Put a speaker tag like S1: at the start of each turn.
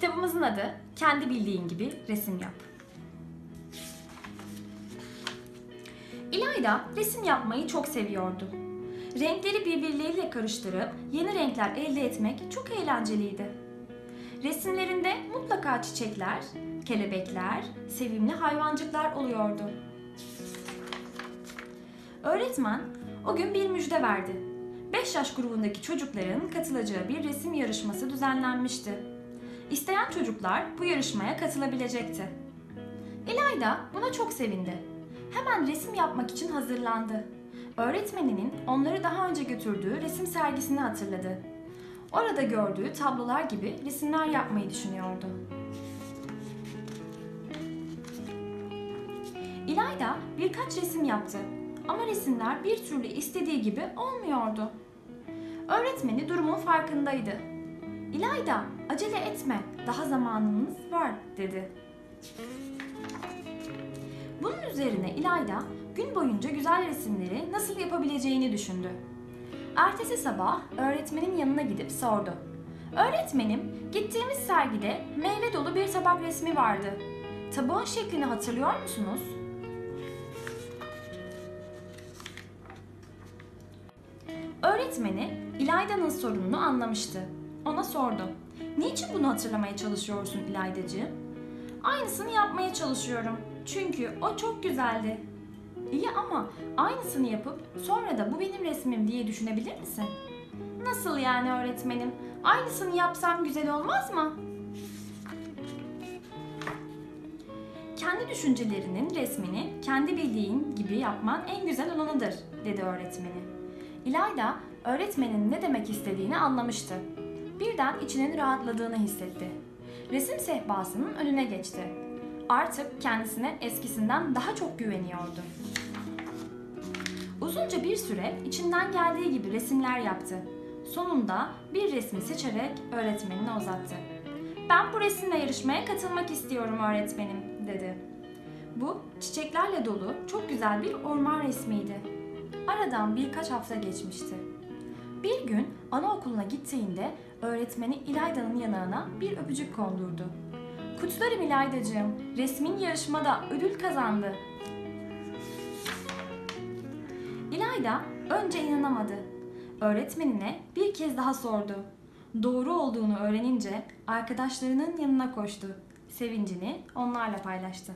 S1: Kitabımızın adı Kendi Bildiğin Gibi Resim Yap. İlayda resim yapmayı çok seviyordu. Renkleri birbirleriyle karıştırıp yeni renkler elde etmek çok eğlenceliydi. Resimlerinde mutlaka çiçekler, kelebekler, sevimli hayvancıklar oluyordu. Öğretmen o gün bir müjde verdi. 5 yaş grubundaki çocukların katılacağı bir resim yarışması düzenlenmişti. İsteyen çocuklar bu yarışmaya katılabilecekti. İlayda buna çok sevindi. Hemen resim yapmak için hazırlandı. Öğretmeninin onları daha önce götürdüğü resim sergisini hatırladı. Orada gördüğü tablolar gibi resimler yapmayı düşünüyordu. İlayda birkaç resim yaptı ama resimler bir türlü istediği gibi olmuyordu. Öğretmeni durumun farkındaydı. İlayda, acele etme, daha zamanımız var, dedi. Bunun üzerine İlayda gün boyunca güzel resimleri nasıl yapabileceğini düşündü. Ertesi sabah öğretmenin yanına gidip sordu. Öğretmenim, gittiğimiz sergide meyve dolu bir tabak resmi vardı. Tabağın şeklini hatırlıyor musunuz? Öğretmeni İlayda'nın sorununu anlamıştı. Ona sordu. Niçin bunu hatırlamaya çalışıyorsun İlaydacığım? Aynısını yapmaya çalışıyorum. Çünkü o çok güzeldi. İyi ama aynısını yapıp sonra da bu benim resmim diye düşünebilir misin? Nasıl yani öğretmenim? Aynısını yapsam güzel olmaz mı? Kendi düşüncelerinin resmini kendi bildiğin gibi yapman en güzel olanıdır, dedi öğretmeni. İlayda öğretmenin ne demek istediğini anlamıştı. Birden içinin rahatladığını hissetti. Resim sehpasının önüne geçti. Artık kendisine eskisinden daha çok güveniyordu. Uzunca bir süre içinden geldiği gibi resimler yaptı. Sonunda bir resmi seçerek öğretmenine uzattı. Ben bu resimle yarışmaya katılmak istiyorum öğretmenim, dedi. Bu çiçeklerle dolu çok güzel bir orman resmiydi. Aradan birkaç hafta geçmişti. Bir gün anaokuluna gittiğinde öğretmeni İlayda'nın yanağına bir öpücük kondurdu. Kutlarım İlaydacığım, resmin yarışmada ödül kazandı. İlayda önce inanamadı. Öğretmenine bir kez daha sordu. Doğru olduğunu öğrenince arkadaşlarının yanına koştu. Sevincini onlarla paylaştı.